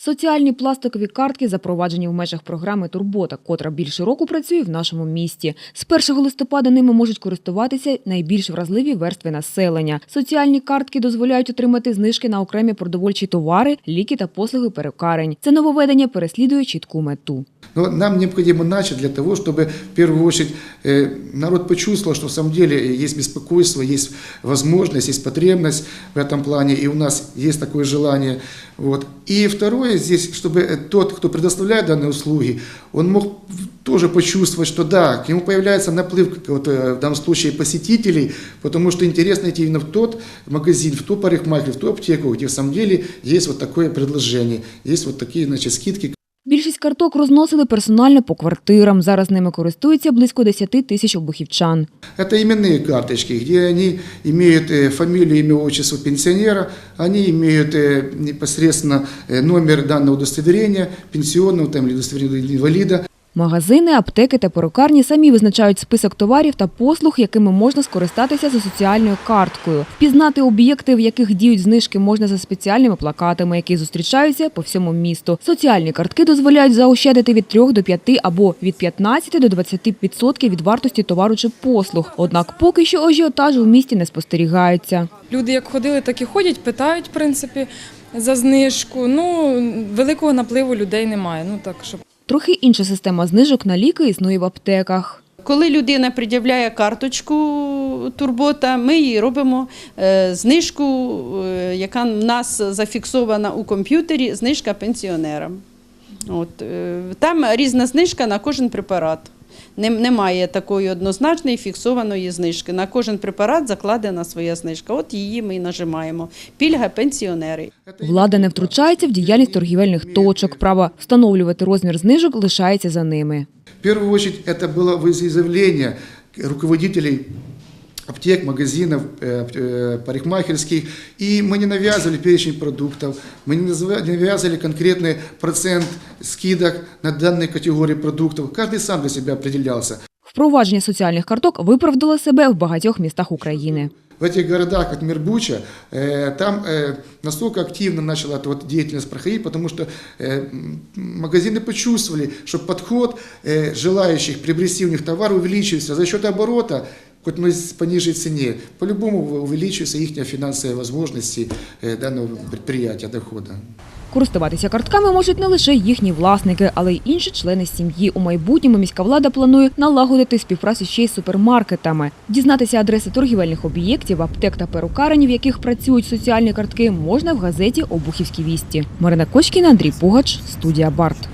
Соціальні пластикові картки запроваджені в межах програми Турбота, котра більше року працює в нашому місті. З 1 листопада ними можуть користуватися найбільш вразливі верстви населення. Соціальні картки дозволяють отримати знижки на окремі продовольчі товари, ліки та послуги перукарень. Це нововведення переслідує чітку мету. Но нам необходимо начать для того, чтобы в первую очередь э, народ почувствовал, что в самом деле есть беспокойство, есть возможность, есть потребность в этом плане, и у нас есть такое желание. Вот. И второе здесь, чтобы э, тот, кто предоставляет данные услуги, он мог тоже почувствовать, что да, к нему появляется наплыв, вот, э, в данном случае, посетителей, потому что интересно идти именно в тот магазин, в ту парикмахер, в ту аптеку, где в самом деле есть вот такое предложение, есть вот такие значит, скидки, Більшість карток розносили персонально по квартирам. Зараз ними користуються близько 10 тисяч обухівчан. Это именные карточки, где они имеют э, фамилию, имя, отчество пенсионера, они имеют э, непосредственно э, номер данного удостоверения, пенсионного там, или удостоверения инвалида. Магазини, аптеки та перукарні самі визначають список товарів та послуг, якими можна скористатися за соціальною карткою. Впізнати об'єкти, в яких діють знижки, можна за спеціальними плакатами, які зустрічаються по всьому місту. Соціальні картки дозволяють заощадити від 3 до 5 або від 15 до 20% від вартості товару чи послуг. Однак поки що ажіотажу в місті не спостерігається. Люди як ходили, так і ходять, питають, в принципі, за знижку. Ну, великого напливу людей немає. Ну так, щоб Трохи інша система знижок на ліки існує в аптеках. Коли людина пред'являє карточку турбота, ми їй робимо е, знижку, е, яка в нас зафіксована у комп'ютері, знижка пенсіонерам. От, е, там різна знижка на кожен препарат. Нем- Немає такої однозначної фіксованої знижки. На кожен препарат закладена своя знижка. От її ми і нажимаємо. Пільга пенсіонери. Влада не втручається в діяльність торгівельних точок. Право встановлювати розмір знижок лишається за ними. В первую очередь это было изъявление руководителей аптек, магазинов, э, э, парикмахерских. И мы не навязывали перечень продуктов, мы не назва- не навязывали конкретный процент скидок на данные категории продуктов. Каждый сам для себя определялся. Впровадження соціальних карток виправдало себе в багатьох містах України. В этих городах, как Мирбуча, э, там э, настолько активно начала эта вот деятельность проходить, потому что э, м, магазины почувствовали, что подход э, желающих приобрести у них товар увеличивается за счет оборота, хоть мы с понижей цене, по-любому увеличиваются их финансовые возможности э, данного предприятия, дохода. Користуватися картками можуть не лише їхні власники, але й інші члени сім'ї. У майбутньому міська влада планує налагодити співпрацю ще й з супермаркетами. Дізнатися адреси торгівельних об'єктів, аптек та перукарень, в яких працюють соціальні картки, можна в газеті Обухівські вісті. Марина Кочкіна, Андрій Пугач, студія Барт.